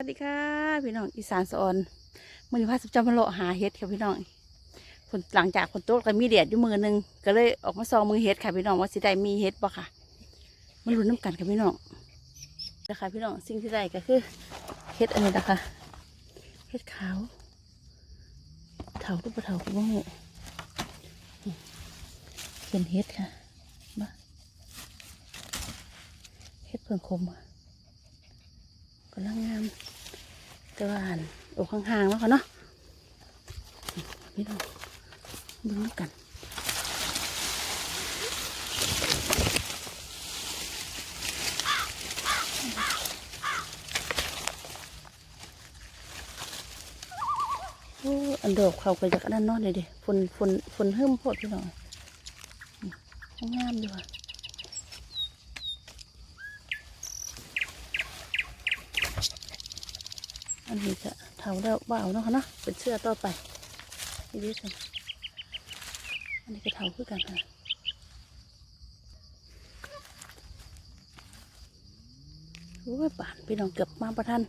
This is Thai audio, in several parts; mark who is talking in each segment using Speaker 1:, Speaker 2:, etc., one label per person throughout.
Speaker 1: สวัสดีค่ะพี่น้องอีสานสอนมือนี้พาสุจำมาเลาะหาเห็ดค่ะพี่น้องผลหลังจากฝนตกก็มีแดดอยู่มือหนึงก็เลยออกมาซองมือเห็ดค่ะพี่น้องว่าสิได้มีเห็ดบ่ค่ะมาลุ้นน้ำกันค่ะพี่น้องนะคะพี่น้องสิ่งที่ได้ก็คือเห็ดอันนี้นะคะเห็ดขาวเถาก็บ่เถาก็บ่หูเป็นเห็ดค่ะมาเห็ดเพิ่งคมค่ะกำลังงาม แต่ว่าหันอ้ห่างๆแล้วค่ะเนาะพี่น้องดูกันอ้อันดอกเขาไปจากอันนั้นเนาะเดี๋ยดิฝนฝนฝนเฮิ่มโพดพี่น้องงามดีว่ะ อันนี้จะเถาแล้วเบาเนาะค่ะเนาะเป็นเสื้อต่อไปนี่ดิฉันอันนี้ก็เถาคือกันค่ะโอ้ยป่านพี่น้องเกือบมาประทัน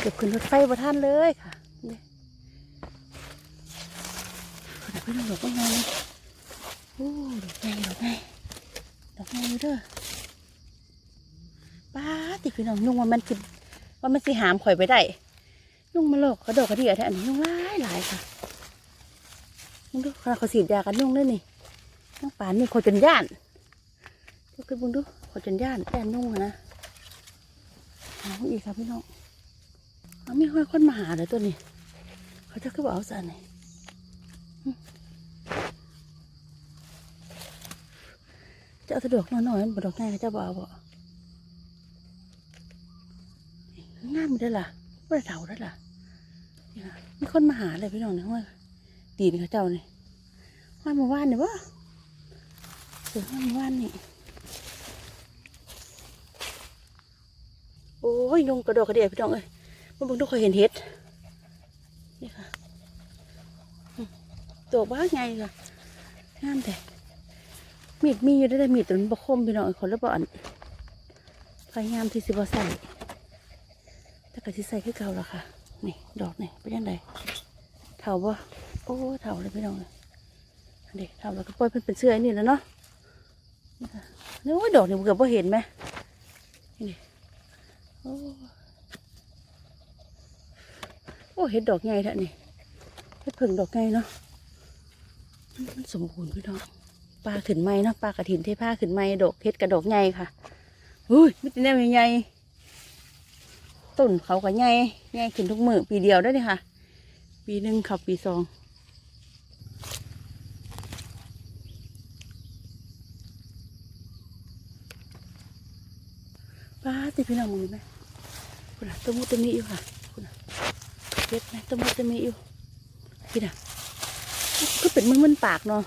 Speaker 1: เกือบขึ้นรถไฟประทันเลยค่ะนี่ขนาดพี่น้องดอกก็ไงเลยโอ้ดอกไงดอกไงดอกไงอยู่เด้อป้าติพี่น้องยุ่งว่ามันสิ ว่ามันสิหามข่อยไปได้ยุ่งมาโลกเขาดอกกระเดียแท้อันนี้ยุ่งหลายหลายค่ะมึงดูขนาดเขาสีดยากันยุ่งเลยนี่น้องป่านนี่ข่อยจนย่านดูขึ้นมึงดูข่อยจนย่านแย่นุ่งอะนะหาอีกครับพี่น้องเอาไม่ค่อยคนมาหาเลยตัวนี้ เขาจะขึ้นเอาสันนี่หึจะเอาสะดวกน้อยๆบดอกง่ายเขาจะบอาบ่ งามได้ล่ะไม่ได้เถาได้ล่ะนี่ค่ะมีคนมาหาเลยพี่น้องเนี่ยว่าตีนเขาเจ้านี่ว่าเมื่านเนี่ยวะเสือว่าเมื่านนี่โอ้ยยุงกระโดดกระเดียพี่น้องเอ้ยมาเบิ่งทุกคนเห็นเห็ดนี่ค่ะตัวบ้าไงล่ะงามแต่มีดมีอยู่ได้แต่มีดตัวมันบกคมพี่น้องเอ้ยคนละบ่อนพยายามที่สิบ่ใส่ แต่ก็สิใส่คือเก่าแล้วค่ะ นี่ดอกนี่เป็นยังไงเถาบ่โอ้เถาเลยพี่น้องเลยเด็กเถาแล้วก็ปล่อยเพิ่นเป็นเสื้ออันนี้แล้วเนาะนี่ค่ะนี่โอ้ดอกนี่เกือบบ่าเห็นไหมนี่โอ้โอ้เห็ดดอกใหญ่แท้นี่เห็ดเพิ่งดอกใหญ่เนาะมันมันสมบูรณ์พี่น้องปลาขึ้นไม้เนาะปลากระถินเทผ้าขึ้นไม้ดอกเห็ดกระดอกใหญ่ค่ะอุ้ยไม่ติดแนวใหญ่ๆ ต้นเขาก็ใหญ่ใหญ่ขึ้นทุกมือปีเดียวได้เลยค่ะ ปีหนึ่งเขาปีสองป้าติพี่น้องมึงไหมคุณน่ะต้นมุตมิอยู่ค่ะคุณน่ะเก็บไหมต้นมุตมิอยู่พี่น่ะก็เป็นมึนมึนปากเนาะ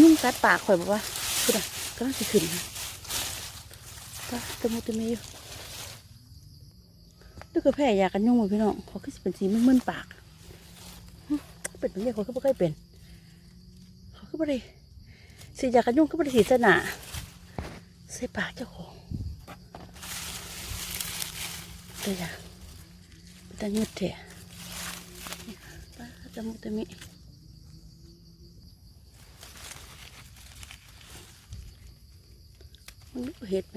Speaker 1: ยุ่งกัดปากข่อยบอกว่าคุณน่ะก็ต้องสิขึ้นค่ะป้าต้นมุตมิอยู่ ดูกระแพ้ยากันยุงหมดพี่น้องเขาคือเป็นสีมึนๆปากเป็นแบบนี้เขาก็ไม่เคยเป็นเขาก็ไม่ได้สียากันยุ่งก็ไม่ได้สีสนาใส่ปากเจ้าของเดี๋ยวจะเป็นตายุดเถอะนี่ค่ะป้าจมูกตะมิมันเห็ดไหม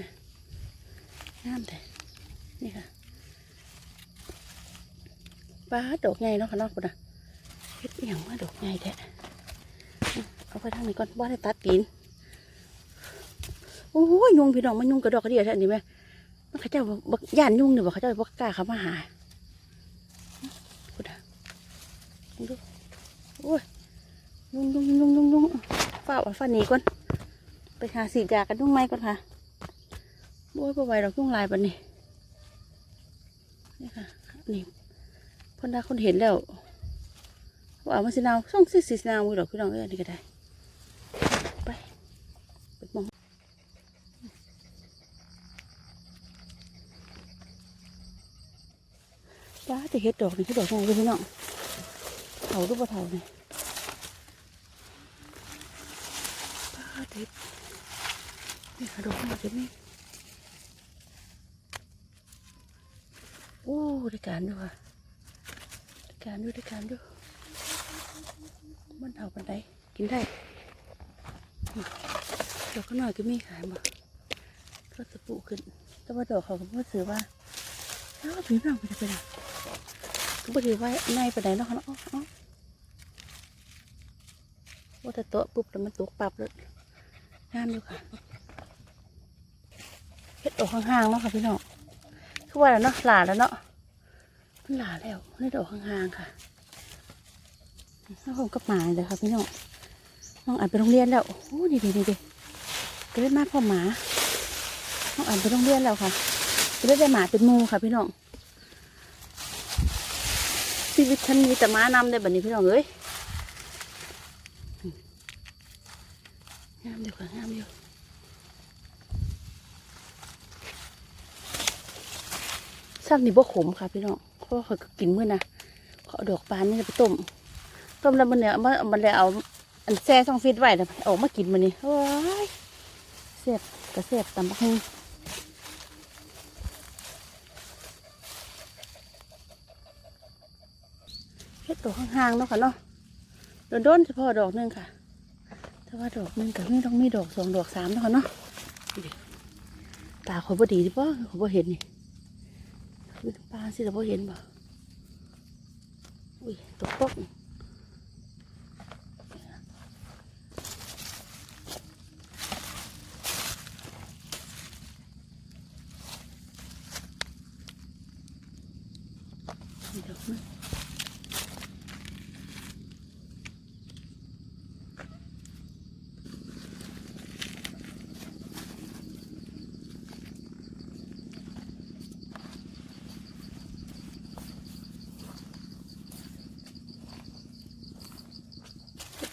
Speaker 1: งามแต่นี่ค่ะ ปลาดอกใหญ่เนาะค่ะเนาะคุณนะเฮ็ดอย่างว่าดอกใหญ่แท้เอาไปทางนี้ก่อนบ่ได้ตัดตีนโอ้ยยุงพี่น้องมันยุงกระดอกกระเดียแท้นี่แม่มันเขาเจ้าบักย่านยุงนี่บ่เขาเจ้าบักกล้าเขามาหาคุณนะดูโอ้ยยุงยุงยุงยุงยุงฝ้าเอาฝ้าหนีก่อนไปหาสีดยากันยุงไม้ก่อนค่ะโอ้ยบ่ไหวดอกยุงลายปานนี้นี่ค่ะนี่ คนดาคนเห็นแล้วว่าเอามาสินาวส่งสิสินาวมือดอกพี่น้องเอ้ยนนี้ก็ได้ไปไปมองป้าจะเห็ดดอกนี่คือดอกของเลยพี่น้องเถารือเปเถาเนี่ยป้าเด็ดนี่ค่ะดอกของเด็ดนี่โอ้ได้การด้วย การด้วยได้การด้วยมันเอาปันไดกินได้ดอกก็หน่อยก็มีขายบ่ก็จะปลูกขึ้น แต่ว่าดอกเขาก็ไม่ซื้อว่าเอ้าพี่น้องไปจะไปไหนก็บ่ถือว่าในปันไดเนาะค่ะเนาะอ๋อว่าแต่โต๊ะปุ๊บแล้วมันตกปรับเลยงามอยู่ค่ะเฮ็ดออกห่างๆเนาะค่ะพี่น้องคือว่าแล้วเนาะหลาแล้วเนาะ หลาแล้วนี่ดอกห่างๆค่ะแล้วผมก็มาเลยค่ะพี่น้องน้องอ่านไปโรงเรียนแล้วโอ้ดีดีดีดีก็ได้มาพ่อหมาน้องอ่านไปโรงเรียนแล้วค่ะก็ได้ได้หมาเป็นมูค่ะพี่น้องชีวิตฉันมีแต่ม้านำได้แบบนี้พี่น้องเอ้ยงามดีกว่างามอยู่ซักนี่บ่ขมค่ะพี่น้อง เพราะเขาก็กินมื้อนะเขาดอกปานนี่ไปต้ม ต้มแล้วมันเนี่ยมาเอามันเลยเอาอันแซ่ซองฟิตไว้นะเอออกมากินมันนี่โอ้ยเสียบกระเสียบตำบักหุ่งเฮ็ดตัวห่างๆเนาะค่ะเนาะโดนๆเฉพาะดอกหนึงค่ะแต่ว่าดอกหนึงกับนี่ต้องมีดอกสองดอกสามเนาะค่ะเนาะตาขอยบ่ดีดิป่ะขอยบ่เห็นนี่ ปลาสิเราเห็นบ่อุ้ยตกปก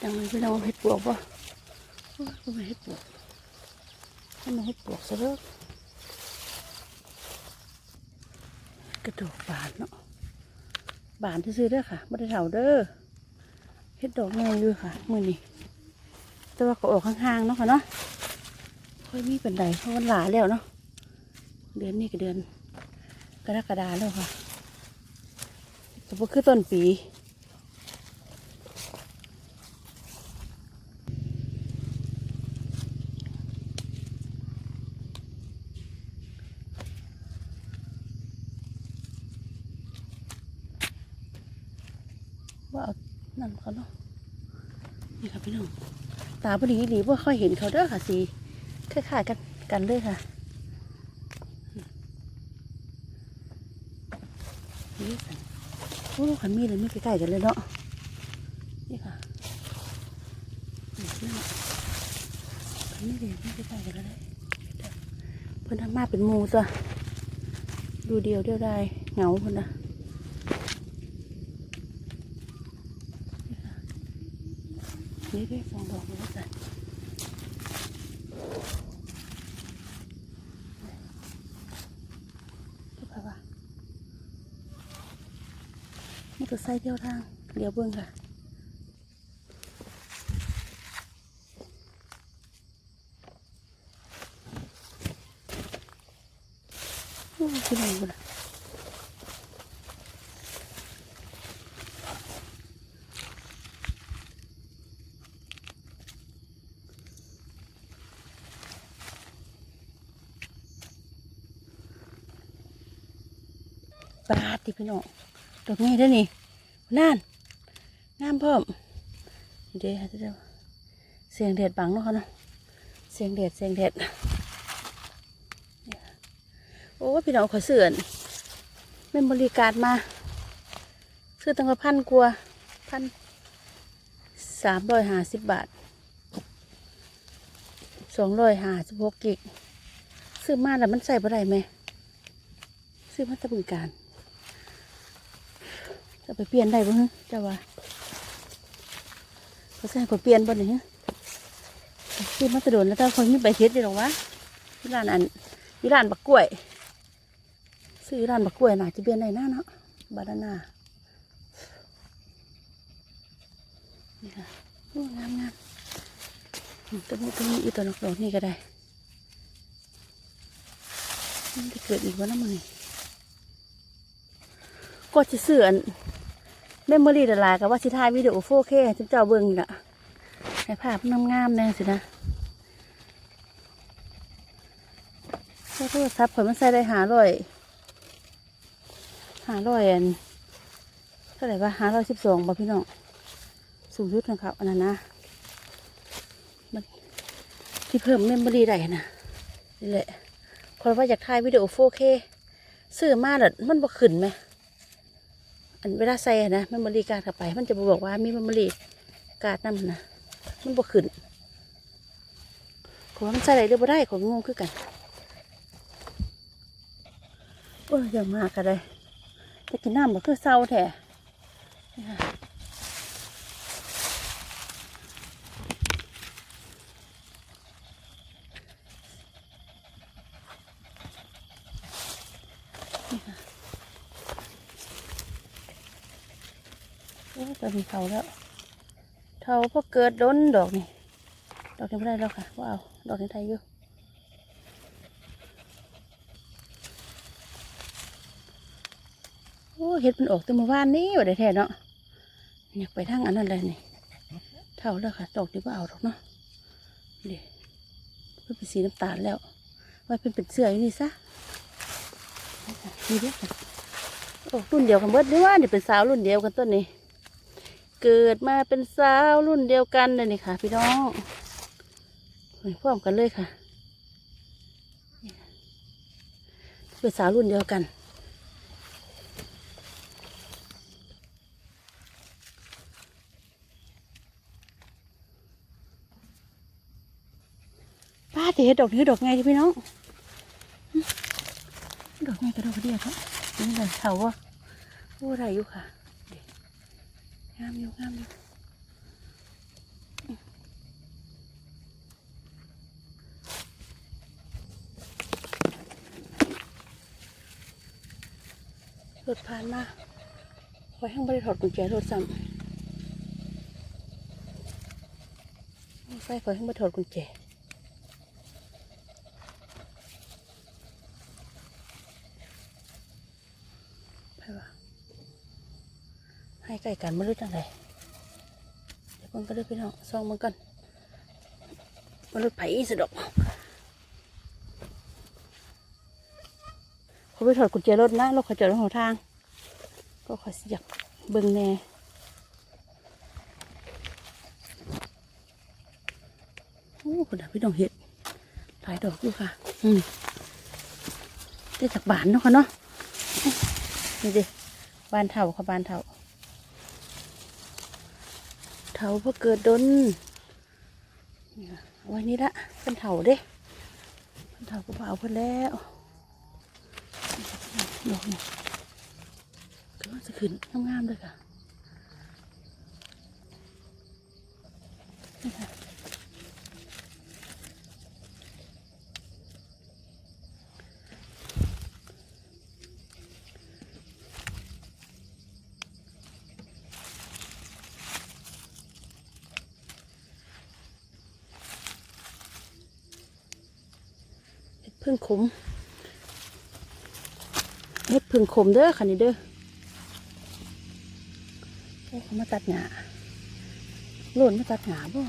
Speaker 1: เฮ็ดยังไงพี่น้องเฮ็ดปวกบ่โอ้ยทำไมเฮ็ดปวกทำไมเฮ็ดปวกซะเด้อกระโดดบานเนาะบานซื่อเด้อค่ะไม่ได้เถาเด้อเฮ็ดดอกงามอยู่ค่ะมือนี้แต่ว่าก็ออกห่างๆเนาะค่ะเนาะค่อยมีเป็นไดเพราะมันหลาแล้วเนาะเดือนนี้ก็เดือนกรกฎาแล้วค่ะแต่ว่าคือต้นปี ว่าเอานั่นเขาเนาะนี่ค่ะพี่น้องตาพอดีหลีว่าค่อยเห็นเขาเด้อค่ะสีคล้ายๆกันกันเลยค่ะนี่ค่ะโอ้ขันมีเลยไม่ใกล้ๆกันเลยเนาะนี่ค่ะนี่เนาะขันมีเลยไม่ใกล้ๆกันเลยเพิ่นทำมาเป็นหมูตัวดูเดียวเดียวได้เหงาเพิ่นนะ นี่ได้สองดอกแล้วจ้ะก็แปลว่ามันก็ใส่เดียวทาง เดี๋ยวเบิ่งค่ะ โอ้ยคือหนึ่งบุญปลาติ พี่น้องดอกนี้ด้อนี่นั่นงามเพิ่มนี่เด้อเดี๋ยวเสียงเด็ดบังเนาะค่ะเนาะเสียงเด็ดเสียงเด็ดโอ้พี่น้องขอเสื่อนเป็นบริการมาซื้อตั้งแต่พันกว่าพันสามร้อยห้าสิบบาทสองร้อยห้าสิบหกกิกซื้อมาแล้วมันใส่บ่ได้ไหมซื้อมาตะบริการ จะไปเปลี่ยนได้บ่ฮะเจ้าว่าเขาใส่ขอเปลี่ยนบ่เนี่ยซื้อมาตะโดนแล้วถ้าคนมีใบเฮ็ดอยู่หรอวะที่ร้านอันที่ร้านบักกล้วย ซื้อร้านบักกล้วยน่าจะเปลี่ยนได้หน้าเนาะบานาน่านี่ค่ะโอ้งามงามตัวนี้ตัวนี้อีตัวนักดอกนี่ก็ได้มันจะเกิดอีกวะน้ำมันนี่ ก็จะเสื่อนเมมโมรี่ละลายกับว่าสิถ่ายวิดีโอ 4K ให้เจ้าเบิ่งนี่ละให้ภาพงามๆแน่สินะโทรศัพท์ข่อยมันใส่ได้หาร้อยหาร้อยอันเท่าไหร่วะหาร้อยสิบสองบ่พี่น้องสูงยุดนะครับอันนั้นนะมันที่เพิ่มเมมโมรี่ได้นะนี่แหละคนว่าอยากถ่ายวิดีโอ 4K ซื้อมาแล้วมันบ่ขึ้นไหม อันเวลาใส่นะมันบริการเข้าไป มันจะบอกว่ามีมันบริการนำนะมันบ่ขึ้นขอมันใส่อะไรเรียบ่ได้ของงงคือกันโอ้ยอย่ามากันเลยจะกินน้ำบ่คือเศร้าแท้นี่ค่ะโอ้ย ตอนนี้เท่าแล้วเท่าพอเกิดด้นดอกนี่ดอกนี้ไม่ได้แล้วค่ะว้าวดอกนี้ไทยอยู่โอ้เห็ดมันออกแต่เมื่อวานนี้ว่าได้แท้เนาะอยากไปทางอันนั้นเลยนี่เท่าแล้วค่ะดอกนี้ก็เอาดอกเนาะเดี๋ยวเพิ่นเป็นสีน้ำตาลแล้วไว้เป็นเป็นเสื้ออยู่นี่ซะนี่เด้อค่ะโอ้รุ่นเดียวกันเบิดนี่ว่านี่เป็นสาวรุ่นเดียวกันต้นนี้ เกิดมาเป็นสาวรุ่นเดียวกันเลยนี่ค่ะ พี่น้องพร้อมกันเลยค่ะเป็นสาวรุ่นเดียวกันป้าจะเห็นดอกนี้ดอกไงที่พี่น้อง ดอกไงกระดอกกระเดียครับนี่เลยเถาว่าโอ้ไรอยู่ค่ะ งามอยู่งามอยู่รถผ่านมาไว้ข้างบริถอดกุญแจรถซ้ำไฟขอยข้างบริถอดกุญแจไปวะ ให้ไก่กันมาลึกจังไรเดี๋ยวคนก็ได้พี่น้องซองมันกันมาลึกไผ่สะดอกเขาไปถอดกุญแจรถนะรถเขาจอดรงหัวทาง ก็ขอสิยากเบิ่งแน่โอ้คุณดพี่น้องเห็ดหลายดอกอยู่ค่ะ อืมได้จากบานเนาะค่ะเนาะนี่ดิบานเถาค่ะบานเถา เถาพอเกิดดนไว้นี่ละเป็นเถาเด้เป็นเถาก็เผเอาเพิ่นแล้วดอกนี่ก็จะขึ้นงามๆเลยค่ะนี่ค่ะ พึ่งขมเห็ดพึ่งขมเด้อค่ะนี่เด้อโอ้เขามาตัดหญ้าหล่นมาตัดหญ้าบ่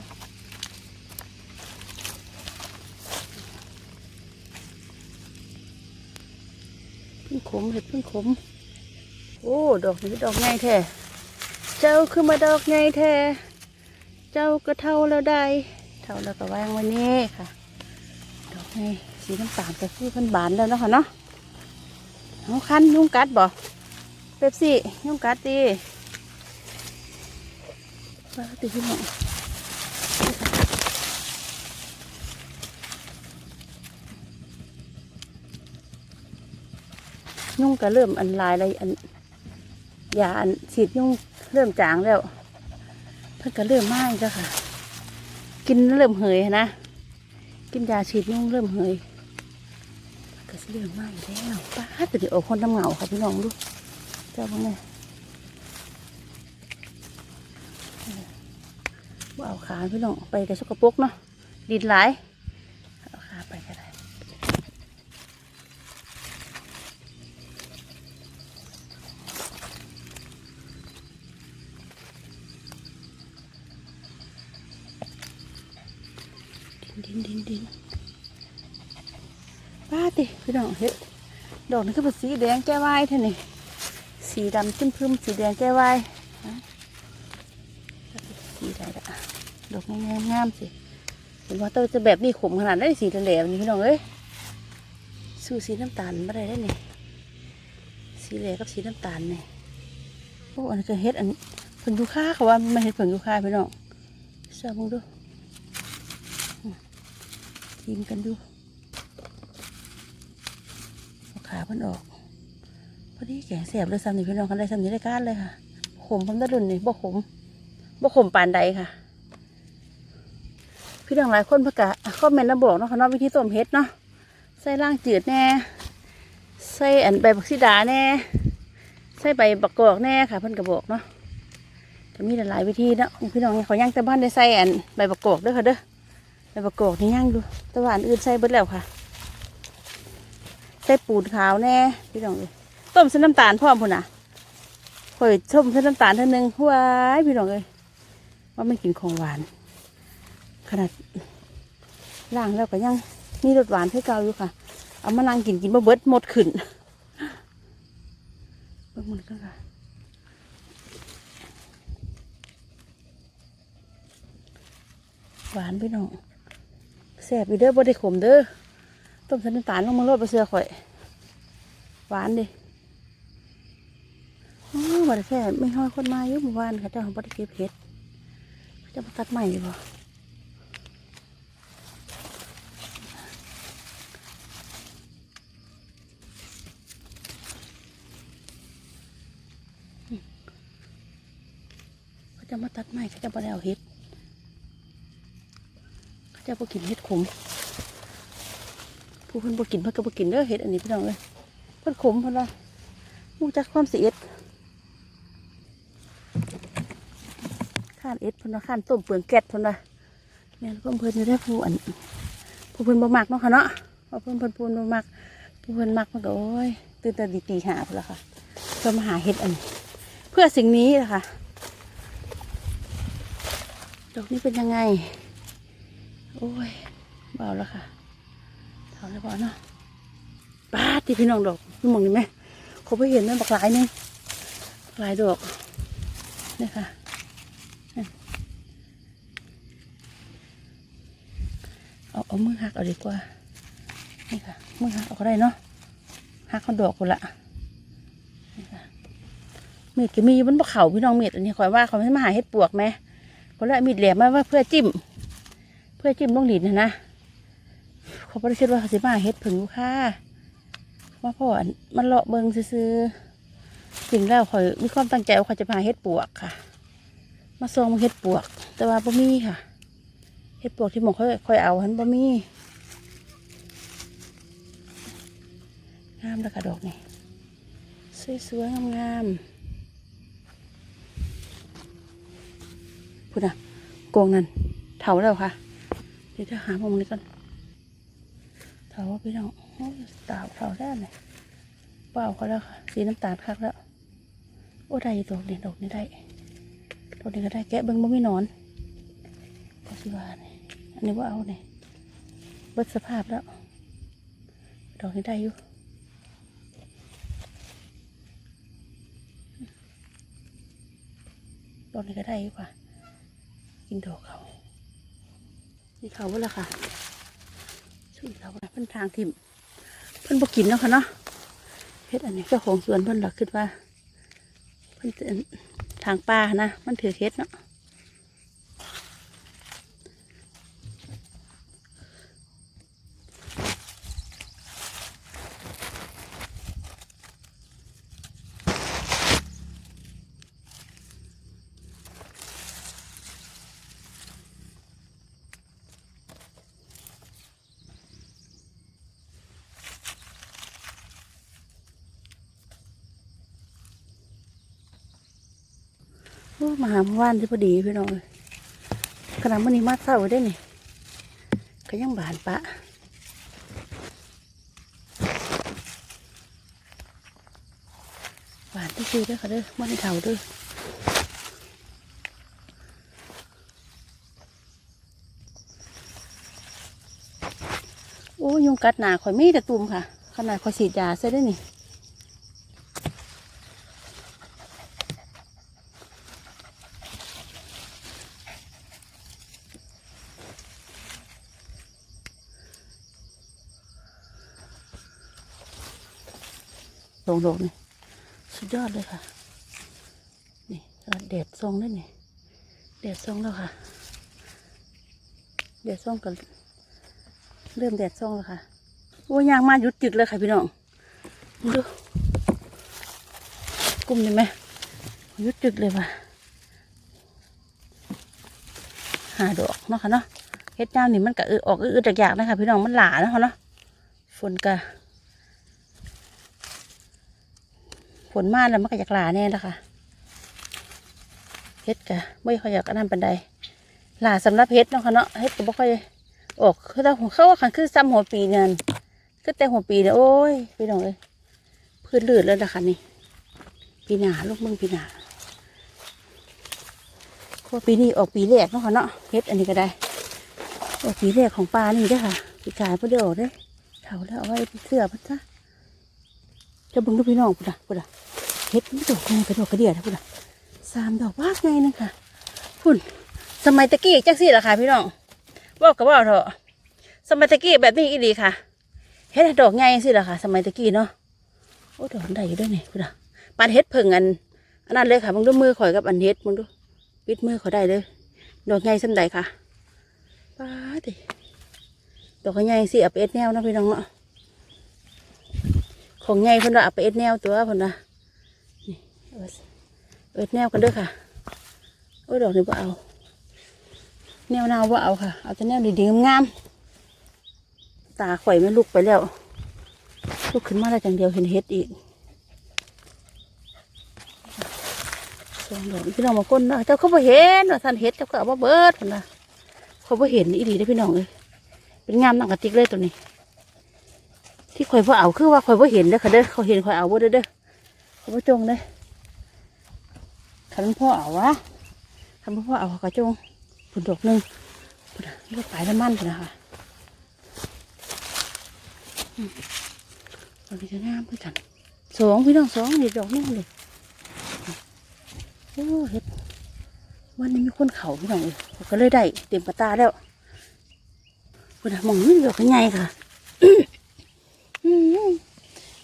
Speaker 1: พึ่งขมเห็ดพึ่งขม โอ้ ดอกนี้ดอกไงแท้เจ้าคือมาดอกไงแท้เจ้าก็เท่าแล้วได้เท่าแล้วก็วางไว้นี่ค่ะ ดอกไง สีน้ำตาลก็คือเพันบานแล้วเนาะคะเนาะเอาคันยุ่งกัดบ่เป๊ปซี่ยุ่งกัดดีว่าตีพี่น้องยุ่งก็เริ่มอันลายอะไรอันยาอันฉีดยุ่งเริ่มจางแล้ว เพิ่นก็เริ่มไหม้แล้วค่ะ กินเริ่มเหยนะ กินยาฉีดยุ่งเริ่มเหย ก็สเริ่มไหม้แล้วป้าแตัวเดี๋ยวเอาคนทำเหงาค่ะพี่น้องดูเจ้าบ้างไงว่าเอาขาพี่น้องไปกับสกปรกเนาะดินหลายเอาขาไปก็ได้ ดินดินดินป้าติพี่น้องเฮ็ด ดอกนี่คือเป็นสีแดงแก้วายท่านี่สีดำจิ้มพึ่มสีแดงแก้วายสีใดละดอกงามงามสิเห็นว่าเต้าจะแบบนี้ขมขนาดได้สีแหลมนี่พี่น้องเอ้ยสู้สีน้ำตาลไม่ได้ได้นี่สีเหลืองกับสีน้ำตาลนี่โอ้อันนี้ก็เฮ็ดอันผงยูคาเขาว่ามันเฮ็ดผงยูคาพี่น้องเสื้อมึงดูทีมกันดูเอา ขาเพิ่นออก พอดีแกงเสียบเลยซ้ำนี่พี่น้องกันได้ซ้ำนี่ได้การเลยค่ะขมพันตะดุนนี่บ่ขมบ่ขมปานใดค่ะ พี่น้องหลายคนพิ่นกะคอมเมนต์มาบอกเนาะค่ะเนาะวิธีต้มเห็ดเนาะใส่ล่างจืดแน่ใส่อันใบบักซีดาแน่ใส่ใบบักกอกแน่ค่ะเพิ่นก็บอกเนาะจะมีหลายวิธีเนาะพี่น้องเขาย่างแต่บ้านได้ใส่อันใบบักกอกด้อค่ะเด้อใบประกอบนี่ย่างดูแตะวันอื่นใส่เบิดแล้วค่ะ ใส่ปูนขาวแน่พี่น้องเลยต้มเส้นน้ำตาลพร้อมพุ่นน่ะข่อยต้มเส้นน้ำตาลเท่านึงว้ายพี่น้องเลยว่าไม่กินของหวาน ขนาดล่างแล้วก็ยังมีรสหวานให้เก่าอยู่ค่ะ เอามานั่งกินกินบ่เบิดหมดขึ้นเบิ่งมันก็ค่ะหวานพี่น้องแซ่บอยู่เด้อบ่ได้ขมเด้อ ต้มใส่น้ำตาลลงมาโรดไปเสือข่อย หวานดิอ๋อบ่ได้แซ่ไม่ห้อยคนมาอยู่หมู่บ้านเขาเจ้าบ่ได้เก็บเห็ดเขาจะมาตัดใหม่บ่เขาจะมาตัดใหม่เขาจะบ่ได้เอาเห็ด เขาจะบ่กินเห็ดขม ผู้เพิ่นบ่กินเพิ่นก็บ่กินเด้อเห็ดอันนี้พี่น้องเลยเพิ่นขมเพิ่นว่ามูจักความสิเอ็ดข้านเอ็ดเพิ่นว่าข้านต้มเปลืองแก๊สเพิ่นว่าแม่นเพิ่นเพิ่นจะได้ผู้อันผู้เพิ่นบ่มักเนาะค่ะเนาะเพราะเพิ่นเพิ่นพูนบ่มักผู้เพิ่นมักมันก็โอ้ยตื่นแต่ดีตีหาเพิ่นละค่ะเพื่อมาหาเห็ดอัน เพื่อสิ่งนี้นะคะดอกนี้เป็นยังไง โอ้ยเบาแล้วค่ะ เท่าแล้วเบาเนาะป้าที่พี่น้องดอกพี่มองเห็นไหมเขาไปเห็นไหมบักหลายนึงหลายดอกนี่ค่ะเอาเอามือหักเอาดีกว่านี่ค่ะมือหักเอาก็ได้เนาะหักเขาดอกคนละนี่ค่ะเม็ดก็มีอยู่บนบะเขาพี่น้องเม็ดอันนี้คอยว่าเขาไม่มาหาเห็ดปวกไหมเขาเลยมีดแหลมมาว่าเพื่อจิ้ม เพื่อจิ้มลงหลินนะนะ เขาไม่ได้คิดว่าเขาสิมาเฮ็ดผึ่งลูกค้าว่าพ่อมันเลาะเบิงซื้อๆสิ่งแล้วข่อยมีความตั้งใจว่าเขาจะมาเฮ็ดปวกค่ะ มาซองมาเฮ็ดปวก แต่ว่าบ่มีค่ะเฮ็ดปวกที่หมองค่อยค่อยเอาหันบ่มีงามแล้วค่ะดอกนี่สวยๆงามๆพูดนะกองนั่นเถาแล้วค่ะเดี๋ยวจะหามุมนี้ก่อน เถาพี่น้องโอ้ยตาเถาได้ไหมเปล่าเขาแล้วค่ะสีน้ำตาลคักแล้วโอ้ได้อยู่ดอกนี้ดอกนี้ได้ดอกนี้ก็ได้แกะเบิ้งบ่มีนอนก็สิว่านี่อันนี้ว่าเอาเนี่ยเบิดสภาพแล้ว ดอกนี้ได้อยู่ดอกนี้ก็ได้อยู่ค่ะ กินดอกเขานี่เขาว่าละค่ะช่วยเขา เพิ่นทางทิมเพิ่นบ่กินเนาะค่ะเนาะเฮ็ดอันนี้เจ้าของสวนเพิ่นหลักคิดว่า เพิ่นทางป่านะ มันถือเฮ็ดเนาะ มาหามื่านที่พอดีพี่น้องเลยขนาดมันนี้มาเศร้าได้นี่ก็ยังบานปะบานที่ซื้อด้วยค่ะเด้อมันเท่าด้อกัดหนาข่อยมีแต่ตุ่มค่ะ ขนาดข่อยฉีดยาใส่ได้นี่ โด่งๆนี่สุดยอดเลยค่ะ นี่เด็ดทรงได้นี่เด็ดทรงแล้วค่ะเด็ดทรงกันเริ่มแดดทรงแล้วค่ะโอ้ยยางมาหยุดจึกเลยค่ะพี่น้องดูกลุ่มนี่ไหมยุดจึกเลยว่ะหาดอกเนาะค่ะเนาะเฮ็ดน้ำนี่มันก็เออออกอืดๆจากๆนะคะพี่น้องมันหลาเนาะค่ะเนาะฝนก็ ฝนมาแล้วมันก็อยากหลาแน่ละค่ะเฮ็ดก็ไม่ค่อยอยากอันนั้นปันใดหลาสำหรับเฮ็ดเนาะค่ะเนาะเฮ็ดก็บ่ค่อยออกคือแต่เข้าว่าคันคือซ้ำหัวปีเนี่ยก็แต่หัวปีเนี่ยโอ้ยพี่น้องเอ้ยพื้นลื่นแล้วนะคะนี่ปีหนาลูกมึงปีหนาเพราปีนี้ออกปีแรกเนาะค่ะเนาะเฮ็ดอันนี้ก็ได้ออกปีแรกของปลานี่ด้อค่ะปีกายเพื่อเดียวเด้อเถาแล้วเอาไว้เสื้อพัดซะ จะบึงดูพี่น้องพุดะพุดะเฮ็ดไม่ดอกไงกระดอกกระเดียดนะพุดะสามดอกว่าไงนึงค่ะพุ่นสมัยตะกี้จังสี่ละค่ะพี่น้องบอกกับว่าเถอะสมัยตะกี้แบบนี้อีดีค่ะเฮ็ดดอกไงสิล่ะค่ะ สมัยตะกี้เนาะโอ้ดอกได้อยู่ด้วยนี่คุณอะปานเฮ็ดเพิ่งอันอันนั้นเลยค่ะมึงดูมือข่อยกับอันเฮ็ดมึงดูปิดมือข่อยได้เลยดอกไงสำใดค่ะป้าดิดอกไงสิเอาไปเอ็ดแนวนะพี่น้องเนาะ ของไงเพิ่นว่าเอาไปเอ็ดแนวตัวเพิ่นว่านี่เอ็ดแนวกันเด้อค่ะโอ้ยดอกนี่บ่เอา แนวนาบ่เอาค่ะ เอาแต่แนวดีๆงามๆตาข่อยไม่ลุกไปแล้ว ลุกขึ้นมาแล้วจังเดียวเห็นเห็ดอีกสองดอกพี่น้องมาคนเนาะเจ้าเขาบ่เห็นว่าท่านเห็ดเจ้าก็เอามาเบิดคนนะเขาบ่เห็นอีดีได้พี่น้องเลยเป็นงามนังกระติกเลยตัวนี้ ที่ข่อยบ่เอาคือว่าข่อยบ่เห็นเด้อค่ะเด้อเขาเห็นข่อยเอาบ่เด้อเด้อเขาบ่จงเด้อขันพ่อเอาวะขันพ่อเอาเขาจงผุนดอกหนึ่งผุนน่ะนี่ก็ปลายน้ำมันนะคะดอกนี้จะงามเพื่อกันสองพี่น้องสองนี่ดอกนี่เลยโอ้เฮ็ดวันนี้มีคนเขาพี่น้องเลยก็เลยได้เต็มกระตาแล้วพุ่นน่ะมองนี่ดอกใหญ่ค่ะ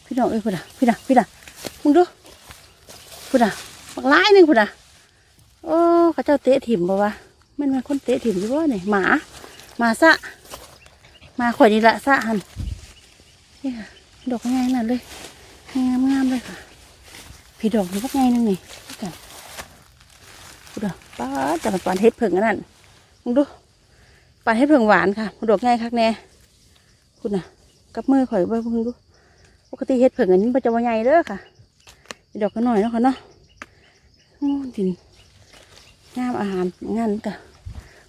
Speaker 1: พี่น้องเอ้ยพุ่นน่ะพี่น่ะพี่น่ะมึงดูพุ่นน่ะปักหลายหนึงพุ่นน่ะโอ้เขาเจ้าเตะถิ่มบ่วะมันมันคนเตะถิ่มอยู่บ่เนี่ยหมาหมาซะหมาข่อยนี่ละซะหันนี่ค่ะดอกง่ายนั่นเลยงามงามๆเลยค่ะพี่ดอกนี่ก็ง่ายนึงนี่ดูกันดูดอกป้าดแต่มันปานเฮ็ดเผิงอันนั่นมึงดูปานเฮ็ดเผิงหวานค่ะดอกง่ายคักแน่คุณน่ะ กับมือข่อยเบิ่งมึงดูปกติเฮ็ดเผิงอันนี้มันจะว่าใหญ่เด้อค่ะดอกก็หน้อยเนาะค่ะเนาะโอ้ดินงามอาหารงานกะ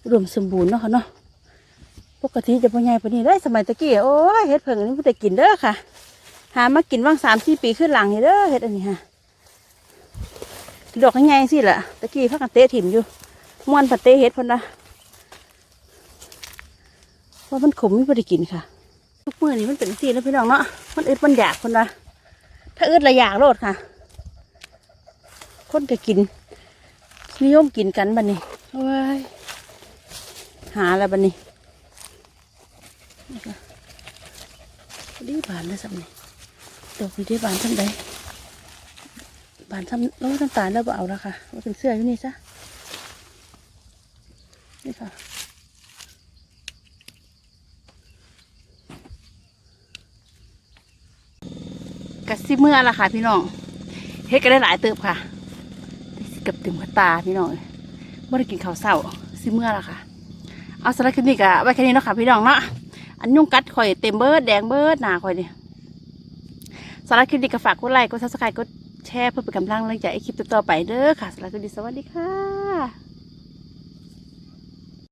Speaker 1: อุดมสมบูรณ์เนาะค่ะเนาะปกติจะพ่อใหญ่ปนี้ได้สมัยตะกี้โอ้ยเฮ็ดเพิ่งอันนี้เพิ่งแต่กินเด้อค่ะ หามากินว่างสามสี่ปีขึ้นหลังเด้อเฮ็ดอันนี้ฮะดอกใหญ่สิละตะกี้พักกันเตะถิ่มอยู่ม่วนผัดเตะเฮ็ดพ่นนะว่ามันขมไม่พอได้กินค่ะ ทุกมือนี่มันเป็นสีแล้วพี่น้องเนาะมันอึดมันอยากคนละถ้าอึดละอยากโลดค่ะ คนก็กินนิยมกินกันบัดนี้โอ้ยหาแล้วบัดนี้ดีบานเลยสัมนี่ดอกนี้ได้บานทำใดบานทำแล้วน้ำตาลแล้วเอาละค่ะว่าเป็นเสื้ออยู่นี่ซะนี่ค่ะ กะซิเมื่อละค่ะ พี่น้องเฮ็ดก็ได้หลายเติบค่ะเกับเต็มกระตาพี่น้องไม่ได้กินข้าวเศร้าซิเมื่อละค่ะ เอาสำหรับคลิปนี้ก็ไว้แค่นี้เนาะค่ะ พี่น้องเนาะอันยุ่งกัดข่อยเต็มเบิร์ดแดงเบิร์ดหนาข่อยเนี่ยสำหรับคลิปนี้ก็ฝากกดไลค์กดซับสไครต์กดแชร์เพื่อเป็นกำลังแรงใจให้คลิปต่อไปเด้อค่ะสำหรับคลิปนี้สวัสดีค่ะ